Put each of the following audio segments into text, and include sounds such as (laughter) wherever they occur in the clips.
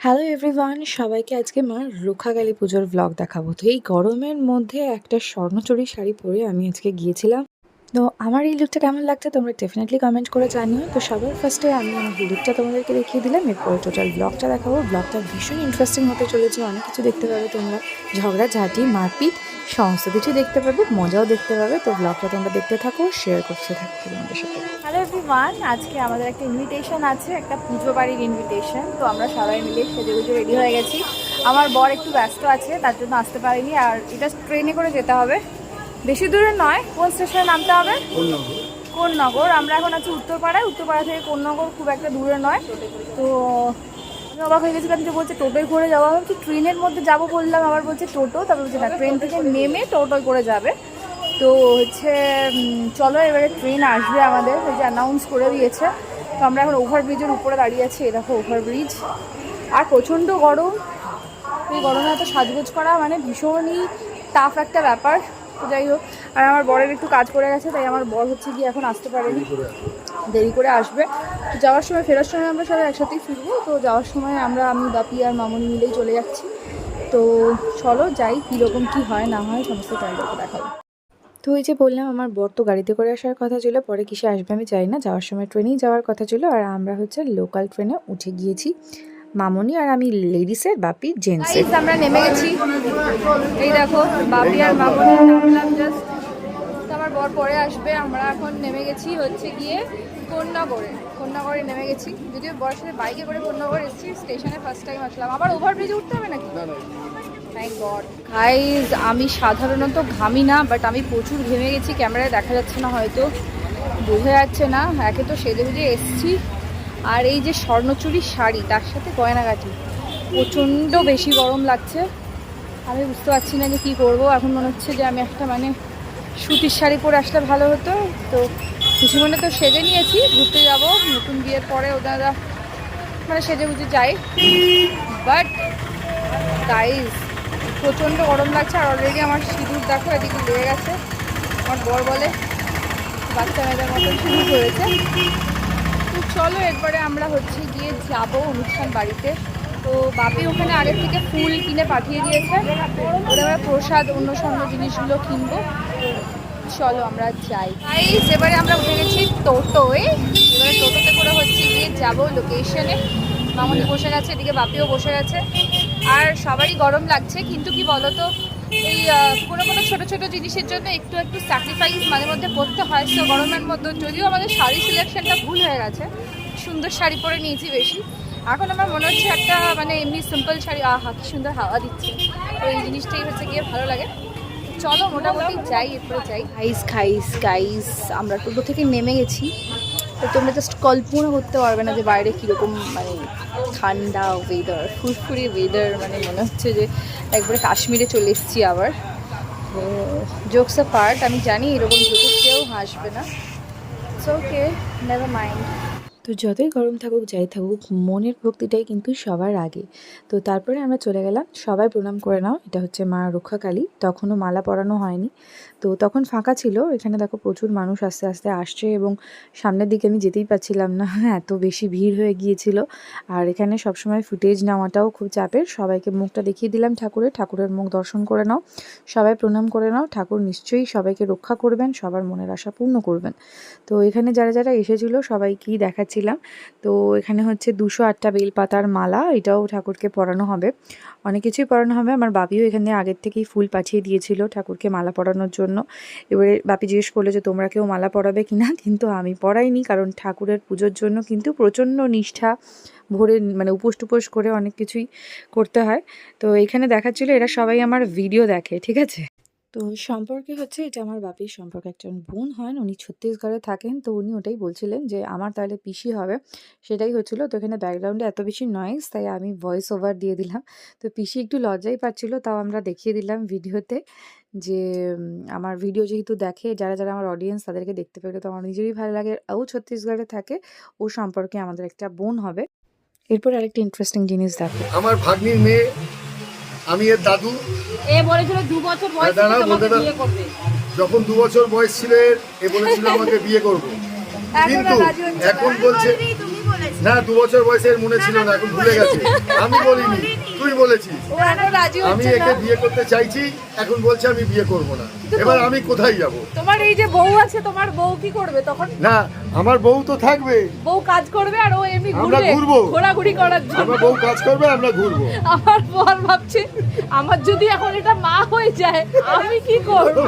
Hello everyone সবাইকে আজকে মা রুখাগালী পুজোর ব্লগ দেখাবো। তো এই গরমের মধ্যে একটা স্বর্ণচুরি শাড়ি পরে আমি আজকে গিয়েছিলাম। তো আমার এই লুকটা কেমন লাগছে তোমরা ডেফিনেটলি কমেন্ট করে জানিও। তো সবার ফার্স্টে আমি আমার এই লুকটা তোমাদেরকে দেখিয়ে দিলাম। এরপরে টোটাল ব্লগটা দেখাবো। ব্লগটা ভীষণ ইন্টারেস্টিং হতে চলেছে। অনেক কিছু দেখতে পাবে তোমরা। ঝগড়া ঝাঁটি মারপিট, সমস্ত কিছু দেখতে পাবে, মজাও দেখতে পাবে। তো ব্লগটা তোমরা দেখতে থাকো শেয়ার করতে থাকো তোমাদের সাথে। হ্যালো এভরিওয়ান আজকে আমাদের একটা ইনভিটেশন আছে, একটা পুজো বাড়ির ইনভিটেশন তো আমরা সবাই মিলে সেজে গুজে রেডি হয়ে গেছি। আমার বর একটু ব্যস্ত আছে, তার জন্য আসতে পারিনি। আর এটা ট্রেনে করে যেতে হবে। বেশি দূরে নয় কোন স্টেশনে নামতে হবে? কোন নগর আমরা এখন আছি উত্তরপাড়ায়। উত্তরপাড়া থেকে কোন নগর খুব একটা দূরে নয়। তো আমি অবাক হয়ে গেছিলাম যে বলছে টোটোয় করে যাওয়া হচ্ছে ট্রেনের মধ্যে যাব বললাম আবার বলছে টোটো। তারপর বলছে না ট্রেন থেকে নেমে টোটোয় করে যাবে। তো হচ্ছে চলো এবারে ট্রেন আসবে আমাদের। ওই যে অ্যানাউন্স করে দিয়েছে। তো আমরা এখন ওভারব্রিজের উপরে দাঁড়িয়ে আছি। এই দেখো ওভারব্রিজ। আর প্রচণ্ড গরম। এই গরমে এত সাজগোজ করা মানে ভীষণই টাফ একটা ব্যাপার। তো যাই হোক আর আমার বরের একটু কাজ করে গেছে তাই আমার বর হচ্ছে গিয়ে এখন আসতে পারেনি দেরি করে আসবে। তো যাওয়ার সময় ফেরার সময় আমরা সবাই একসাথেই ফিরবো তো যাওয়ার সময় আমরা আমি বাপি আর মামনি মিলেই চলে যাচ্ছি। তো চলো যাই কীরকম কী হয় না হয় সমস্ত টাইমটাকে দেখাবো। তো ওই যে বললাম আমার বর তো গাড়িতে করে আসার কথা ছিল পরে কিসে আসবে আমি জানি না যাওয়ার সময় ট্রেনেই যাওয়ার কথা ছিল আর আমরা হচ্ছে লোকাল ট্রেনে উঠে গিয়েছি। মামনি আর আমি লেডিসের বাপি জেন্টসের আমরা নেমে গেছি। এই দেখো বাপি আর মামনি নামলাম জাস্ট আমার বর পরে আসবে। আমরা এখন নেমে গেছি হচ্ছে গিয়ে কন্যাগড়ে কন্যাগড়ে নেমে গেছি। যদিও বরের সাথে বাইকে করে কন্যাগড় এসেছি স্টেশনে ফার্স্ট টাইম আসলাম। আবার ওভারব্রিজে উঠতে হবে নাকি? গাইজ আমি সাধারণত ঘামি না বাট আমি প্রচুর ঘেমে গেছি। ক্যামেরায় দেখা যাচ্ছে না হয়তো। বোঝা যাচ্ছে না। একে তো সেজে গুজে এসছি। আর এই যে স্বর্ণচুরির শাড়ি, তার সাথে গয়নাগাটি। প্রচণ্ড বেশি গরম লাগছে। আমি বুঝতে পারছি না যে কী করব। এখন মনে হচ্ছে যে আমি একটা মানে সুতির শাড়ি পরে আসলে ভালো হতো। তো খুশি মনে তো সেজে নিয়েছি। ঘুরতে যাব। নতুন বিয়ের পরে ওনারা মানে সেজে গুজে যাই। বাট গাইজ প্রচণ্ড গরম লাগছে। আর অলরেডি আমার সিঁদুর দেখো, এদিকে লেগে গেছে। আমার বর বলে, বাচ্চা মেয়েদের মতন শুরু তো চলো এরপরে আমরা হচ্ছে গিয়ে যাব অনুষ্ঠান বাড়িতে। তো বাপি ওখানে আগের থেকে ফুল কিনে পাঠিয়ে দিয়েছে। ওদের আমরা প্রসাদ অন্য সন্য জিনিসগুলো কিনবো। চলো আমরা যাই। গাইস এবারে আমরা উঠে গেছি টোটোয়। এবারে টোটোতে করে হচ্ছে গিয়ে যাব লোকেশনে মামনি বসে গেছে, এদিকে বাপিও বসে গেছে। আর সবারই গরম লাগছে, কিন্তু কি বলতো? এই কোনো কোনো ছোট ছোট জিনিসের জন্য একটু একটু স্যাক্রিফাইস মাঝে মধ্যে করতে হয়। তো গরমের মধ্যে যদিও আমাদের শাড়ি সিলেকশনটা ভুল হয়ে গেছে, সুন্দর শাড়ি পরে নিয়েছি বেশি। এখন আমার মনে হচ্ছে একটা মানে এমনি সিম্পল শাড়ি, আহা কি সুন্দর হাওয়া দিচ্ছে। তো এই জিনিসটাই হচ্ছে গিয়ে ভালো লাগে। চলো, মোটামুটি যাই, এরপরে যাই। গাইস খাইস গাইস আমরা টোটো থেকে নেমে গেছি। তো তোমরা জাস্ট কল্পনা করতে পারবে না যে বাইরে কীরকম মানে ঠান্ডা ওয়েদার ফুরফুরি ওয়েদার মানে মনে হচ্ছে যে একবারে কাশ্মীরে চলে এসেছি আবার। জোকস পার্ট আমি জানি এরকম জোকে কেউ হাসবে না। সো ওকে নেভার মাইন্ড তো যতই গরম থাকুক, যাই থাকুক, মনের ভক্তিটাই কিন্তু সবার আগে। তো তারপরে আমরা চলে গেলাম, সবাই প্রণাম করে নাও, এটা হচ্ছে মা রক্ষাকালী। তখনও মালা পরানো হয়নি। তো তখন ফাঁকা ছিল, এখানে দেখো প্রচুর মানুষ আস্তে আস্তে আসছে এবং সামনের দিকে আমি যেতেই পারছিলাম না। (laughs) এত বেশি ভিড় হয়ে গিয়েছিল। আর এখানে সবসময় ফুটেজ নেওয়াটাও খুব চাপের। সবাইকে মুখটা দেখিয়ে দিলাম ঠাকুরের। ঠাকুরের মুখ দর্শন করে নাও। সবাই প্রণাম করে নাও। ঠাকুর নিশ্চয়ই সবাইকে রক্ষা করবেন, সবার মনের আশা পূর্ণ করবেন। তো এখানে যারা যারা এসেছিল সবাইকেই দেখাচ্ছিলাম তো এখানে হচ্ছে দুশো আটটা বেলপাতার মালা, এটাও ঠাকুরকে পরানো হবে। অনেক কিছুই পরানো হবে। আমার বাপিও এখানে আগের থেকেই ফুল পাঠিয়ে দিয়েছিল ঠাকুরকে মালা পরানোর জন্য। এবারে বাপি জিজ্ঞেস করল যে, তোমরা কেউ মালা পরাবে কি না? কিন্তু আমি পরাইনি, কারণ ঠাকুরের পুজোর জন্য কিন্তু প্রচণ্ড নিষ্ঠা ভরে মানে উপোস টুপোস করে অনেক কিছুই করতে হয়। তো এখানে দেখাচ্ছিল, এরা সবাই আমার ভিডিও দেখে, ঠিক আছে? তো সম্পর্কে হচ্ছে এটা আমার বাপির সম্পর্কে একজন বোন হন, উনি ছত্তিশগড়ে থাকেন, তো উনি ওটাই বলছিলেন যে আমার তাহলে পিসি হবে। সেটাই হচ্ছিল, তো এখানে ব্যাকগ্রাউন্ডে এত বেশি নয়েজ তাই আমি ভয়েস ওভার দিয়ে দিলাম। তো পিসি একটু লজ্জাই পাচ্ছিল, তাও আমরা দেখিয়ে দিলাম ভিডিওতে যে আমার ভিডিও যেহেতু দেখে, যারা যারা আমার অডিয়েন্স তাদেরকে দেখতে পেলে, তো আমার নিজেরই ভালো লাগে। ও ছত্তিশগড়ে থাকে, ও সম্পর্কে আমাদের একটা বোন হবে। এরপর আরেকটা ইন্টারেস্টিং জিনিস দেখো। আমার ভাগ্নির মেয়ে, আমি এর দাদু এ বলেছিল দু বছর বয়স তোমাকে বিয়ে করবে। যখন দু বছর বয়স ছিলেন এ বলেছিল আমাকে বিয়ে করবে। কিন্তু। এখন বলছে না দু বছর বয়সের মনে ছিল না এখন ভুলে গেছে। আমি বলিনি। তুই বলেছিস। রাজি আমি একে বিয়ে করতে চাইছি এখন বলছে আমি বিয়ে করব না। এবার আমি কোথায় যাব? তোমার এই যে বউ আছে তোমার বউ কি করবে তখন? না আমার বউ তো থাকবে। বউ কাজ করবে আর ও এমনি ঘুরবে। ঘোরাঘুরি করার জন্য। আমার বউ কাজ করবে আমরা ঘুরবো। আমার বর ভাবছে আমার যদি এখন এটা মা হয়ে যায় আমি কি করব?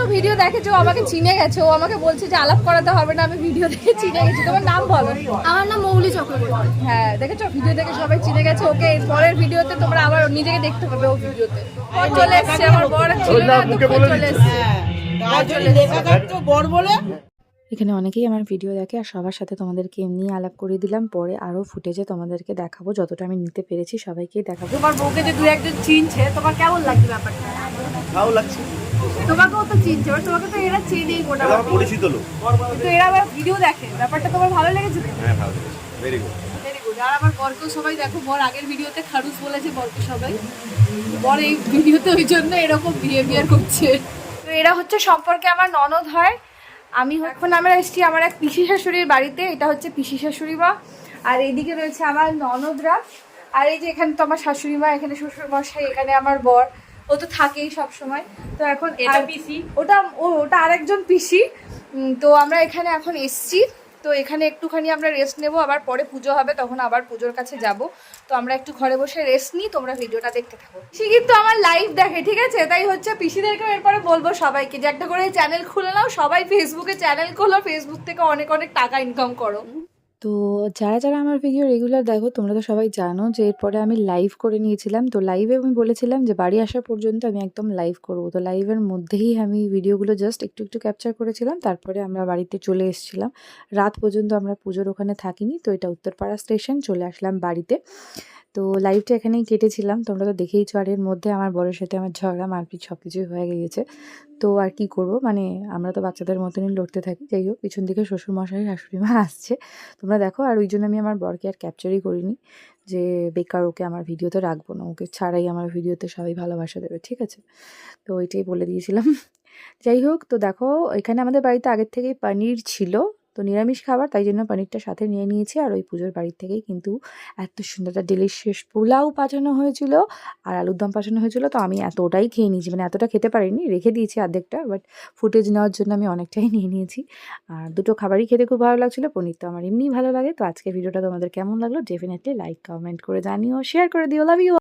এত ভিডিও দেখেছে ও আমাকে চিনে গেছে ও আমাকে বলছে যে আলাপ করাতে হবে না আমি ভিডিও দেখে চিনে গেছি। তোমার নাম বলো। আমার নাম মৌলি চক্রবর্তী। হ্যাঁ দেখেছ? ভিডিও দেখে সবাই চিনে গেছে। ওকে পরের ভিডিওতে তোমরা আবার নিজেকে দেখতে পাবে ও ভিডিওতে চলে এসছে আমার ছিল না, চলে এসছে। বর বলে। এখানে অনেকেই আমার ভিডিও দেখে আর সবার সাথে তোমাদেরকে এমনি আলাপ করে দিলাম। পরে আরও ফুটেজে তোমাদেরকে দেখাবো। যতটা আমি নিতে পেরেছি সবাইকেই দেখাবো। তোমার বউকে যে দু একজন চিনছে তোমার কেমন লাগছে ব্যাপারটা? ভালো লাগছে। তোমাকেও তো চিনছে এবার তোমাকে তো এরা চেনেই আমার পরিচিত লোক। কিন্তু এরা আবার ভিডিও দেখে ব্যাপারটা তোমার ভালো লেগেছে হ্যাঁ ভালো ভেরি গুড ভেরি গুড আর আমার বরকেও সবাই দেখো বর আগের ভিডিওতে খারুস বলেছে বরকে সবাই। বর এই ভিডিওতে ওই জন্য এরকম বিহেভিয়ার করছে। তো এরা হচ্ছে সম্পর্কে আমার ননদ হয়। আমি এখন আমরা এসেছি আমার এক পিসি শাশুড়ির বাড়িতে এটা হচ্ছে পিসি শাশুড়ি মা। আর এইদিকে রয়েছে আমার ননদরা। আর এই যে এখানে তো আমার শাশুড়ি মা এখানে শ্বশুর মশাই এখানে আমার বর। ও তো থাকেই সব সময় তো এখন আর পিসি? ওটা ও ওটা আরেকজন পিসি। তো আমরা এখানে এখন এসছি। তো এখানে একটুখানি আমরা রেস্ট নেব আবার পরে পুজো হবে তখন আবার পুজোর কাছে যাব। তো আমরা একটু ঘরে বসে রেস্ট নিই তোমরা ভিডিওটা দেখতে থাকো। সে কিন্তু আমার লাইভ দেখে ঠিক আছে? তাই হচ্ছে পিসিদেরকে এরপরে বলব সবাইকে যে একটা করে চ্যানেল খুলে নাও। সবাই ফেসবুকে চ্যানেল খোলো ফেসবুক থেকে অনেক অনেক টাকা ইনকাম করো। তো যারা যারা আমার ভিডিও রেগুলার দেখো, তোমরা তো সবাই জানো যে এরপরে আমি লাইভ করে নিয়েছিলাম। তো লাইভে আমি বলেছিলাম যে বাড়ি আসা পর্যন্ত আমি একদম লাইভ করব। তো লাইভের মধ্যেই আমি ভিডিওগুলো জাস্ট একটু একটু ক্যাপচার করেছিলাম। তারপরে আমরা বাড়িতে চলে এসেছিলাম। রাত পর্যন্ত আমরা পুজোর ওখানে থাকিনি। তো এটা উত্তরপাড়া স্টেশন চলে আসলাম বাড়িতে। তো লাইভটা এখানেই কেটেছিলাম। তোমরা তো দেখেইছো আর এর মধ্যে আমার বরের সাথে আমার ঝগড়া, মারপিট সব কিছুই হয়ে গিয়েছে। তো আর কি করব? মানে আমরা তো বাচ্চাদের মতনই লড়তে থাকি। যাই হোক, পিছন দিকে শ্বশুরমশাই শাশুড়ি মা (laughs) আসছে। তোমরা দেখো, আর ওই জন্য আমি আমার বরকে আর ক্যাপচারই করিনি যে বেকার ওকে আমার ভিডিওতে রাখব না। ওকে ছাড়াই আমার ভিডিওতে সবাই ভালোবাসা দেবে, ঠিক আছে? তো ওইটাই বলে দিয়েছিলাম। যাই হোক, তো দেখো, এখানে আমাদের বাড়িতে আগের থেকেই পনির ছিল। তো নিরামিষ খাবার, তাই জন্য পনিরটা সাথে নিয়ে নিয়েছি। আর ওই পুজোর বাড়ির থেকেই কিন্তু এত সুন্দর একটা ডিলিশিয়াস পোলাও পাঠানো হয়েছিল আর আলুর দম পাঠানো হয়েছিল। তো আমি এতটাই খেয়ে নিয়েছি মানে এতটা খেতে পারিনি, রেখে দিয়েছি অর্ধেকটা বাট ফুটেজ নেওয়ার জন্য আমি অনেকটাই নিয়ে নিয়েছি। আর দুটো খাবারই খেতে খুব ভালো লাগছিল, পনির তো আমার এমনিই ভালো লাগে। তো আজকের ভিডিওটা তোমাদের কেমন লাগল? ডেফিনেটলি লাইক কমেন্ট করে জানিও শেয়ার করে দিও লাভ ইউ